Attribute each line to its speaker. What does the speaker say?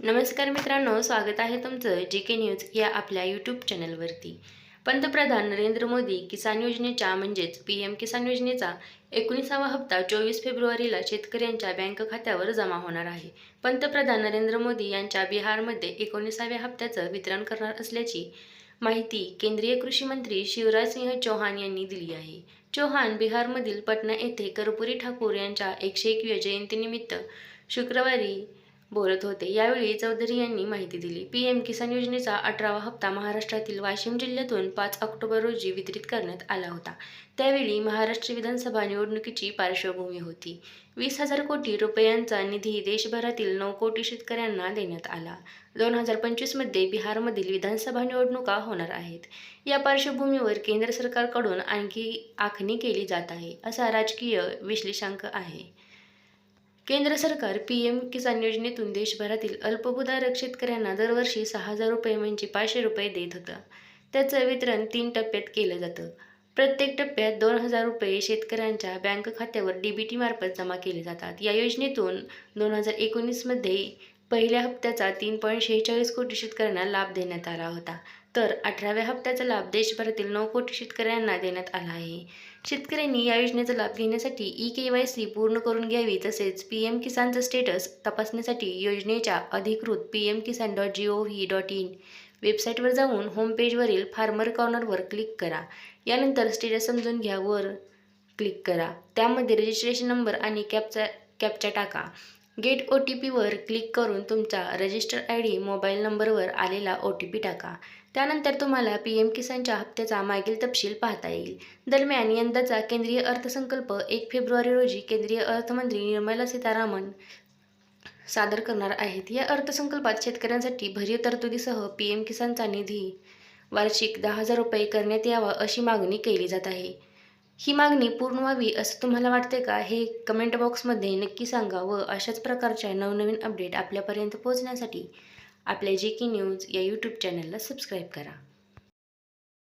Speaker 1: नमस्कार मित्रांनो स्वागत आहे तुमचं जी के न्यूज या आपल्या यूट्यूब चॅनलवरती पंतप्रधान नरेंद्र मोदी किसान योजनेच्या म्हणजेच पी एम किसान योजनेचा एकोणीसावा हप्ता चोवीस फेब्रुवारीला शेतकऱ्यांच्या बँक खात्यावर जमा होणार आहे. पंतप्रधान नरेंद्र मोदी यांच्या बिहारमध्ये एकोणीसाव्या हप्त्याचं वितरण करणार असल्याची माहिती केंद्रीय कृषी मंत्री शिवराज सिंह चौहान यांनी दिली आहे. चौहान बिहारमधील पटना येथे कर्पुरी ठाकूर यांच्या एकशे एकव्या जयंतीनिमित्त शुक्रवारी बोलत होते. यावेळी चौधरी यांनी माहिती दिली. पी एम किसान योजनेचा अठरावा हप्ता महाराष्ट्रातील वाशिम जिल्ह्यातून पाच ऑक्टोबर रोजी वितरित करण्यात आला होता. त्यावेळी महाराष्ट्र विधानसभा निवडणुकीची पार्श्वभूमी होती. वीस हजार कोटी रुपयांचा निधी देशभरातील नऊ कोटी शेतकऱ्यांना देण्यात आला. दोन हजार पंचवीसमध्ये बिहारमधील विधानसभा निवडणुका होणार आहेत. या पार्श्वभूमीवर केंद्र सरकारकडून आणखी आखणी केली जात आहे असा राजकीय विश्लेषांक आहे. केंद्र सरकार पी एम किसान योजनेतून देशभरातील अल्पभूधारक शेतकऱ्यांना दरवर्षी सहा हजार रुपये म्हणजे पाचशे रुपये देत होतं. त्याचं वितरण तीन टप्प्यात केलं जातं. प्रत्येक टप्प्यात दोन हजार रुपये शेतकऱ्यांच्या बँक खात्यावर डी बी टीमार्फत जमा केले जातात. या योजनेतून दोन हजार एकोणीसमध्ये पहिल्या हप्त्याचा तीन पॉईंट शेहेचाळीस कोटी शेतकऱ्यांना लाभ देण्यात आला होता. तर अठराव्या हप्त्याचा लाभ देशभरातील नऊ कोटी शेतकऱ्यांना देण्यात आला आहे. शेतकऱ्यांनी या योजनेचा लाभ घेण्यासाठी ई के वाय सी पूर्ण करून घ्यावी तसेच पी एम किसानचं स्टेटस तपासण्यासाठी योजनेच्या अधिकृत P M Kisan dot G O V dot in वेबसाईटवर जाऊन होमपेजवरील फार्मर कॉर्नरवर क्लिक करा. यानंतर स्टेटस समजून घ्या वर क्लिक करा. त्यामध्ये रजिस्ट्रेशन नंबर आणि कॅपचा कॅपचा टाका. गेट ओ टी पीवर क्लिक करून तुमचा रजिस्टर आय डी मोबाईल नंबरवर आलेला ओ टी पी टाका. त्यानंतर तुम्हाला पी एम किसानच्या हप्त्याचा मागील तपशील पाहता येईल. दरम्यान यंदाचा केंद्रीय अर्थसंकल्प एक फेब्रुवारी रोजी केंद्रीय अर्थमंत्री निर्मला सीतारामन सादर करणार आहेत. या अर्थसंकल्पात शेतकऱ्यांसाठी भरीव तरतुदीसह पी एम किसानचा निधी वार्षिक दहा हजार रुपये करण्यात यावा अशी मागणी केली जात आहे. ही मागणी पूर्ण व्हावी असं तुम्हाला वाटते का? हे कमेंट बॉक्समध्ये नक्की सांगा व अशाच प्रकारच्या नवनवीन अपडेट आपल्यापर्यंत पोहोचण्यासाठी आपल्या जे की न्यूज या यूट्यूब चॅनलला सबस्क्राईब करा.